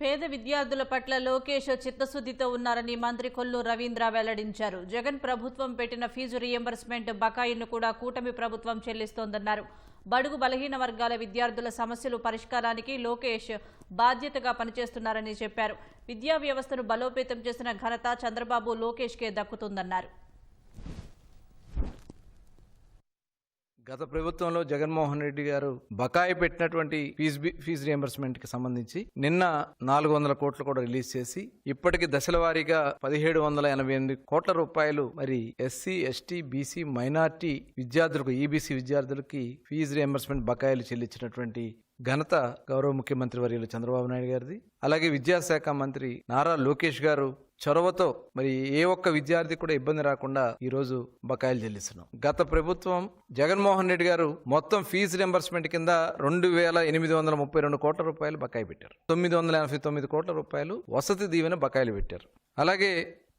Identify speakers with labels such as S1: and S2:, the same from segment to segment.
S1: పేద విద్యార్థుల పట్ల లోకేష్ చిత్తశుద్ధితో ఉన్నారని మంత్రి కొల్లు రవీంద్ర వెల్లడించారు. జగన్ ప్రభుత్వం పెట్టిన ఫీజు రియంబర్స్మెంట్ బకాయిను కూడా కూటమి ప్రభుత్వం చెల్లిస్తోందన్నారు. బడుగు బలహీన వర్గాల విద్యార్థుల సమస్యలు పరిష్కారానికి లోకేష్ బాధ్యతగా పనిచేస్తున్నారని చెప్పారు. విద్యా వ్యవస్థను బలోపేతం చేసిన ఘనత చంద్రబాబు లోకేష్కే దక్కుతుందన్నారు.
S2: గత ప్రభుత్వంలో జగన్మోహన్ రెడ్డి గారు బకాయి పెట్టినటువంటి ఫీజు ఫీజు రియంబర్స్మెంట్కి సంబంధించి నిన్న నాలుగు వందల కోట్లు కూడా రిలీజ్ చేసి ఇప్పటికి దశల వారీగా పదిహేడు వందల ఎనభై ఎనిమిది కోట్ల రూపాయలు మరి ఎస్సీ ఎస్టీ బీసీ మైనార్టీ విద్యార్థులకు ఈబీసీ విద్యార్థులకి ఫీజు రియంబర్స్మెంట్ బకాయిలు చెల్లించినటువంటి ఘనత గౌరవ ముఖ్యమంత్రి వర్యులు చంద్రబాబు నాయుడు గారిది. అలాగే విద్యాశాఖ మంత్రి నారా లోకేష్ గారు చొరవతో మరి ఏ ఒక్క విద్యార్థి కూడా ఇబ్బంది రాకుండా ఈ రోజు బకాయిలు చెల్లిస్తున్నాం. గత ప్రభుత్వం జగన్మోహన్ రెడ్డి గారు మొత్తం ఫీజు రింబర్స్మెంట్ కింద రెండు వేల ఎనిమిది వందల ముప్పై రెండు కోట్ల రూపాయలు బకాయి పెట్టారు. తొమ్మిది వందల ఎనభై తొమ్మిది కోట్ల రూపాయలు వసతి దీవెన బకాయిలు పెట్టారు. అలాగే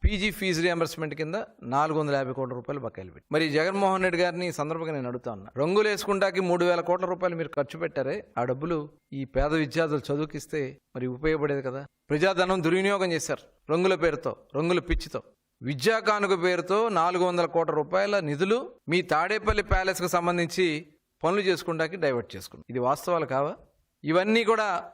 S2: పీజీ ఫీజు రియంబర్స్మెంట్ కింద నాలుగు వందల యాభై కోట్ల రూపాయలు బకాయిలు పెట్టి. మరి జగన్మోహన్ రెడ్డి గారిని ఈ సందర్భంగా నేను అడుగుతా ఉన్నా. రంగులు వేసుకుంటాకి మూడు వేల కోట్ల రూపాయలు మీరు ఖర్చు పెట్టారే ఆ డబ్బులు ఈ పేద విద్యార్థులు చదువుకిస్తే మరి ఉపయోగపడేది కదా? ప్రజాధనం దుర్వినియోగం చేశారు రంగుల పేరుతో రంగుల పిచ్చితో. విద్యా కానుక పేరుతో నాలుగు వందల కోట్ల రూపాయల నిధులు మీ తాడేపల్లి ప్యాలెస్కి సంబంధించి పనులు చేసుకుంటాకి డైవర్ట్ చేసుకున్నాం. ఇది వాస్తవాలు కావా? ఇవన్నీ కూడా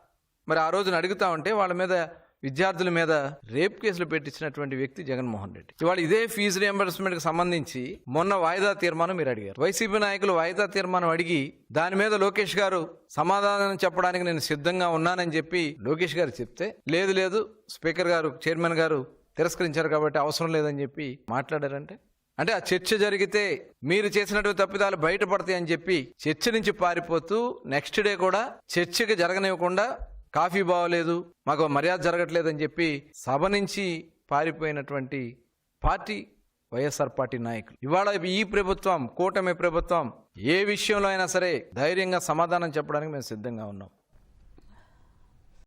S2: మరి ఆ రోజున అడుగుతా ఉంటే వాళ్ళ మీద విద్యార్థుల మీద రేప్ కేసులు పెట్టించినటువంటి వ్యక్తి జగన్మోహన్ రెడ్డి. ఇవాళ ఇదే ఫీజు రియంబర్స్మెంట్కి సంబంధించి మొన్న వాయిదా తీర్మానం మీరు అడిగారు. వైసీపీ నాయకులు వాయిదా తీర్మానం అడిగి దాని మీద లోకేష్ గారు సమాధానం చెప్పడానికి నేను సిద్ధంగా ఉన్నానని చెప్పి లోకేష్ గారు చెప్తే లేదు లేదు స్పీకర్ గారు చైర్మన్ గారు తిరస్కరించారు కాబట్టి అవసరం లేదని చెప్పి మాట్లాడారంటే? అంటే ఆ చర్చ జరిగితే మీరు చేసినటువంటి తప్పిదాలు బయటపడతాయి అని చెప్పి చర్చ నుంచి పారిపోతూ నెక్స్ట్ డే కూడా చర్చకి జరగనివ్వకుండా కాఫీ బాగోలేదు మాకు మర్యాద జరగట్లేదు అని చెప్పి సభ నుంచి పారిపోయినటువంటి పార్టీ వైఎస్ఆర్ పార్టీ నాయకులు. ఇవాళ ఈ ప్రభుత్వం కూటమి ప్రభుత్వం ఏ విషయంలో అయినా సరే ధైర్యంగా సమాధానం చెప్పడానికి మేము సిద్ధంగా ఉన్నాం.